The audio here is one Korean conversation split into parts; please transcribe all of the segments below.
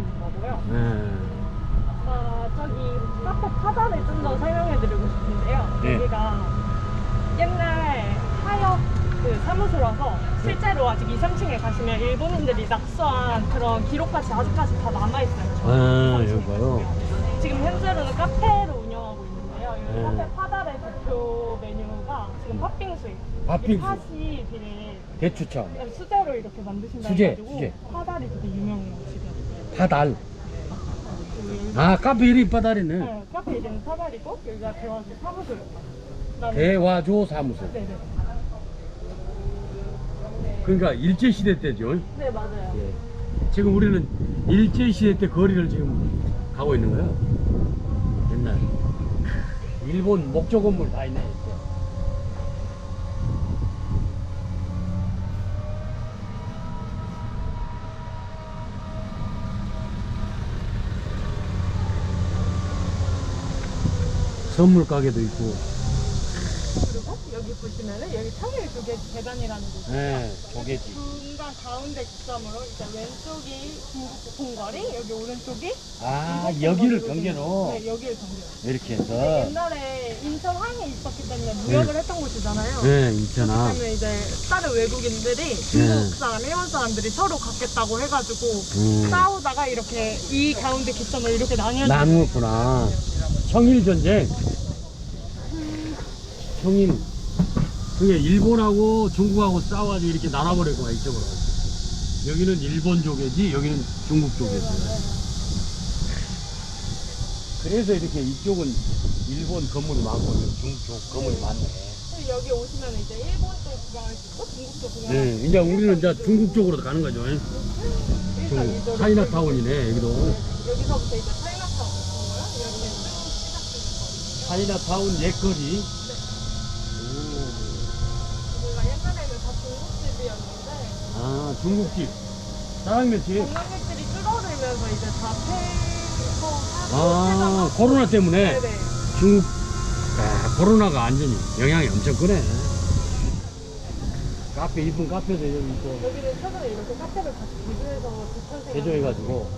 있는 거고요. 네. 아, 저기 카페 파다를 좀더 설명해드리고 싶은데요. 네. 여기가 옛날 하역 그 사무소라서 실제로 아직 2, 3층에 가시면 일본인들이 낙서한 그런 기록까지 아직까지 다 남아있어요. 저 아, 2, 3층에 여기가요? 가시면. 지금 현재로는 카페로 운영하고 있는데요. 여기 네. 카페 파달의 대표 메뉴가 지금 팥빙수예요. 팥빙수. 팥이 되게 대추차. 수제로 이렇게 만드신다 수제, 해가지고 수제. 파달이 되게 그 아, 카페 이름이 파달이네. 네, 카페 이름은 파달이고 여기가 대화조. 그다음에- 대화조 사무소. 네네. 그러니까 일제시대 때죠. 네 맞아요. 예. 지금 우리는 일제시대 때 거리를 지금 가고 있는 거예요. 옛날. 일본 목조 건물 다 있네. 선물 가게도 있고, 여기 보시면은 여기 청일 조개 계단이라는 곳이 네, 조개지. 중간 가운데 기점으로 이제 왼쪽이 봉거리, 여기 오른쪽이 아, 여기를 경계로 네 여기를 경계로. 이렇게 해서. 옛날에 인천 항에 있었기 때문에 무역을 했던 곳이잖아요. 네, 있잖아. 때문에 이제 다른 외국인들이 중국 사람, 일본 사람들이 서로 갖겠다고 해가지고 음. 싸우다가 이렇게 이 가운데 기점을 이렇게 나뉘어 나누었구나. 청일 전쟁. 청일. 그게 일본하고 중국하고 싸워가지고 이렇게 나눠버렸구나, 이쪽으로. 여기는 일본 쪽이지, 여기는 중국 쪽이지. 그래서 이렇게 이쪽은 일본 건물이 많고, 중국 쪽 건물이 많네. 여기 오시면 이제 일본 쪽 구경할 수 있고 중국 쪽 구경할 수 네, 이제 우리는 이제 중국 쪽으로 가는 거죠. 있고 중국. 일자리적으로 차이나타운이네, 여기도. 여기서부터 이제 차이나타운 거고요. 이렇게 쭉 시작되는 차이나타운 옛거리. 아, 중국집. 짜장면집. 관광객들이 줄어들면서 이제 다 폐허하고 아, 코로나 때문에 네네. 중국, 야, 코로나가 완전히 영향이 엄청 크네. 카페, 이쁜 카페도 여기 있고, 여기는 최근에 이렇게 카페를 다시 개조해서 재탄생 개조해가지고.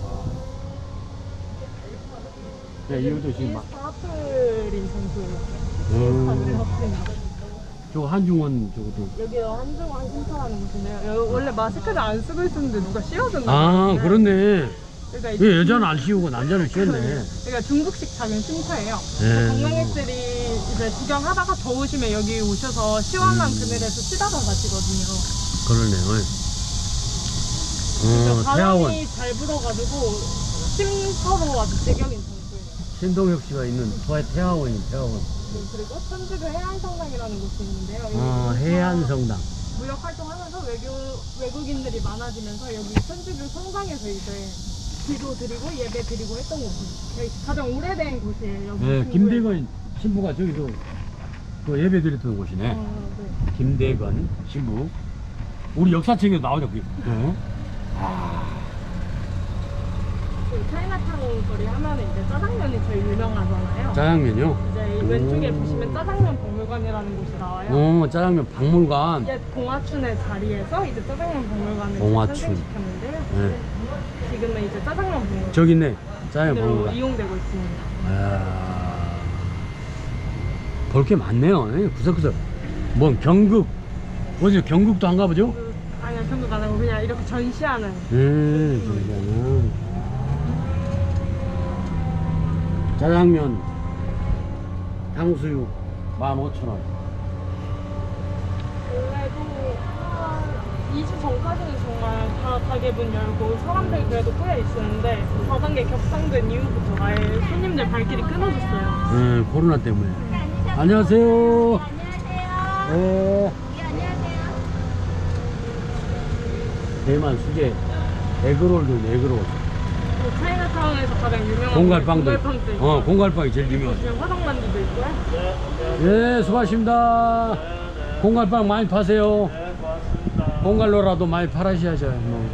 네, 이것도 지금 막, 하프린 선수 음, 저 한중원 저것도. 여기가 한중원 쉼터라는 곳인데요. 여기 원래 마스크를 안 쓰고 있었는데 누가 씌워줬나 아, 봐요. 그렇네. 그러니까 이제 왜 여자는 안 씌우고 남자는 씌웠네. 그러니까 중국식 작은 쉼터예요. 네. 관광객들이 이제 구경하다가 더우시면 여기 오셔서 시원한 음. 그늘에서 쉬다가 가시거든요. 그러네. 그러니까 어, 태화원. 바람이 잘 불어가지고 쉼터로 아주 제격인 장소예요. 신동엽 씨가 있는 토해 태화원이 태화원. 네, 그리고 천주교 해안성당이라는 곳이 있는데요. 여기 아, 해안성당. 무역 활동하면서 외교, 외국인들이 많아지면서 여기 천주교 성당에서 이제 기도 드리고 예배 드리고 했던 곳이에요. 가장 오래된 곳이에요. 여기 네. 김대건 신부가 저기서 그 예배 드렸던 곳이네. 어, 네. 김대건 신부. 우리 역사책에도 나오죠, 그게. 네. 그 차이나타운 거리 하면은 이제 짜장면이 제일 유명하잖아요. 짜장면요? 이제 이 왼쪽에 보시면 짜장면 박물관이라는 곳이 나와요. 어, 짜장면 박물관. 옛 봉화춘의 자리에서 이제 짜장면 박물관을 봉화춘. 탄생시켰는데요. 네. 지금은 이제 짜장면 박물관. 저기 있네. 짜장면 그대로 박물관. 이용되고 있습니다. 아, 볼게 많네요. 예, 구석구석. 뭐, 경극. 뭐지, 경극도 안 가보죠? 그, 아니요, 전부 안 하고 그냥 이렇게 전시하는. 음, 저기는. 짜장면, 탕수육, 15,000원. 원래도 한 2주 전까지는 정말 다 가게 문 열고 사람들 그래도 꽤 있었는데 4단계 격상된 이후부터 아예 손님들 발길이 끊어졌어요. 네, 코로나 때문에. 안녕하세요. 네. 대만 수제 에그롤도 에그롤. 그 차이나타운에서 가장 유명한 공갈빵도. 공갈빵도 있고 어, 공갈빵이 제일 유명하죠. 지금 화덕만두도 있고요. 네, 수고하십니다. 공갈빵 많이 파세요. 공갈로라도 많이 팔으셔야죠. 뭐.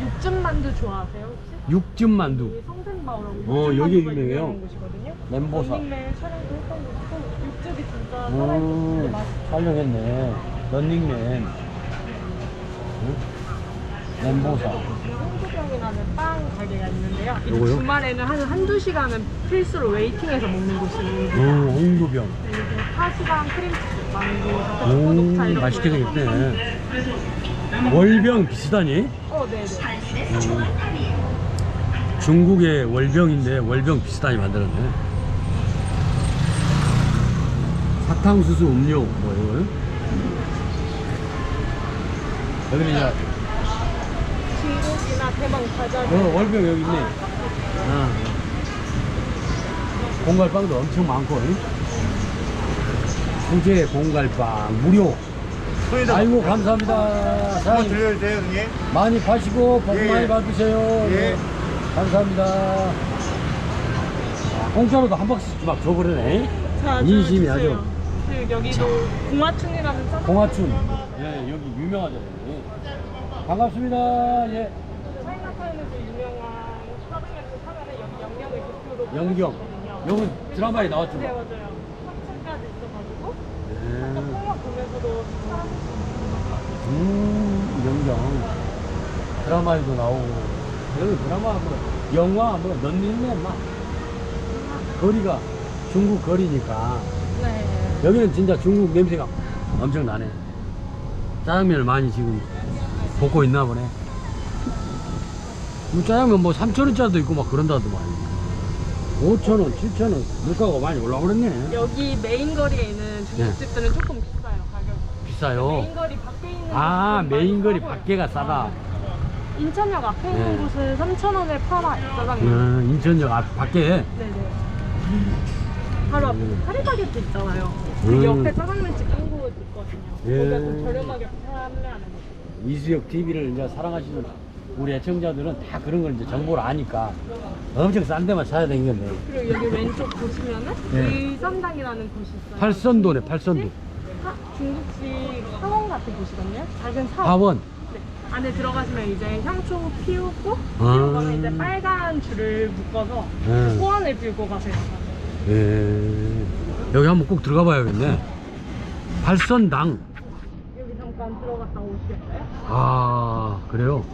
육즙만두 좋아하세요 혹시? 육즙 만두. 여기 성생마을하고 어, 여기 유명해요. 곳이거든요. 멘보사. 런닝맨 촬영도 했던 곳이고 육즙이 진짜 살아있어서 음, 되게 맛있어요. 촬영했네. 런닝맨. 응? 멘보사. 홍두병이라는 빵 가게가 곳인데요. 이제 요거요? 주말에는 한 한두 시간은 필수로 웨이팅해서 먹는 오, 곳입니다. 홍두병. 네, 이렇게 파시방 크림치즈 망고, 오, 포독차 이런 맛있게 거 생겼네. 월병 비슷하니? 어, 네네. 음, 중국의 월병인데 월병 비슷하게 만들었네. 사탕수수 음료 뭐 이거요? 여기는 이제 중국이나 대만 과자. 어, 월병 여기 있네. 아. 공갈빵도 엄청 많고. 응? 수제 공갈빵 무료. 손에다 아이고 감사합니다. 한번 사장님 들려주세요, 형님. 많이 파시고 복 예, 많이 예. 받으세요. 예. 네. 감사합니다. 아, 공짜로도 한 박스씩 막 줘버리네. 자, 인심이 주세요. 아주. 그리고 여기도 공화춘이라는. 공화춘. 예, 여기 유명하잖아요. 반갑습니다. 예. 차이나타운에서 유명한 사면은 여기 영경을 대표로 영경. 여기 드라마에 나왔죠. 네 맞아요. 3층까지 있어가지고 네. 통역 보면서도 사람 음, 영경. 드라마에도 나오고. 여기 드라마 뭐, 영화 뭐, 넌니네 막. 거리가 중국 거리니까. 네. 여기는 진짜 중국 냄새가 엄청 나네. 짜장면을 많이 지금 볶고 있나 보네. 뭐 짜장면 뭐 3천원짜리도 있고 막 그런다더만. 5천원, 7천원, 물가가 많이 올라오랬네. 여기 메인 거리에 있는 중국집들은 조금 비싸요 가격. 비싸요. 메인 거리 밖에 있는 아, 곳은 메인 많이 거리 싸고 밖에가 싸다. 인천역 앞에 있는 네. 곳은 3,000원에 팔아요 짜장면. 음, 인천역 앞, 밖에. 네네. 바로 앞에 음. 파리바게트 있잖아요. 그 음. 옆에 짜장면집 한 곳 있거든요. 예. 거기가 좀 저렴하게 판매하는 곳. 이수역 TV를 이제 사랑하시는 우리 애청자들은 다 그런 걸 이제 정보를 아니까 엄청 싼 데만 찾아야 되는 건데. 그리고 여기 왼쪽 보시면은 네. 의선당이라는 곳이 있어요. 팔선도네, 팔선도. 사- 중국식 사원 같은 곳이거든요. 작은 사원. 사원. 네. 안에 들어가시면 이제 향초 피우고 아. 피우거나 이제 빨간 줄을 묶어서 네. 소원을 빌고 가세요. 예. 여기 한번 꼭 들어가 봐야겠네. 팔선당. 여기 잠깐 들어갔다 오시겠어요? 아, 그래요?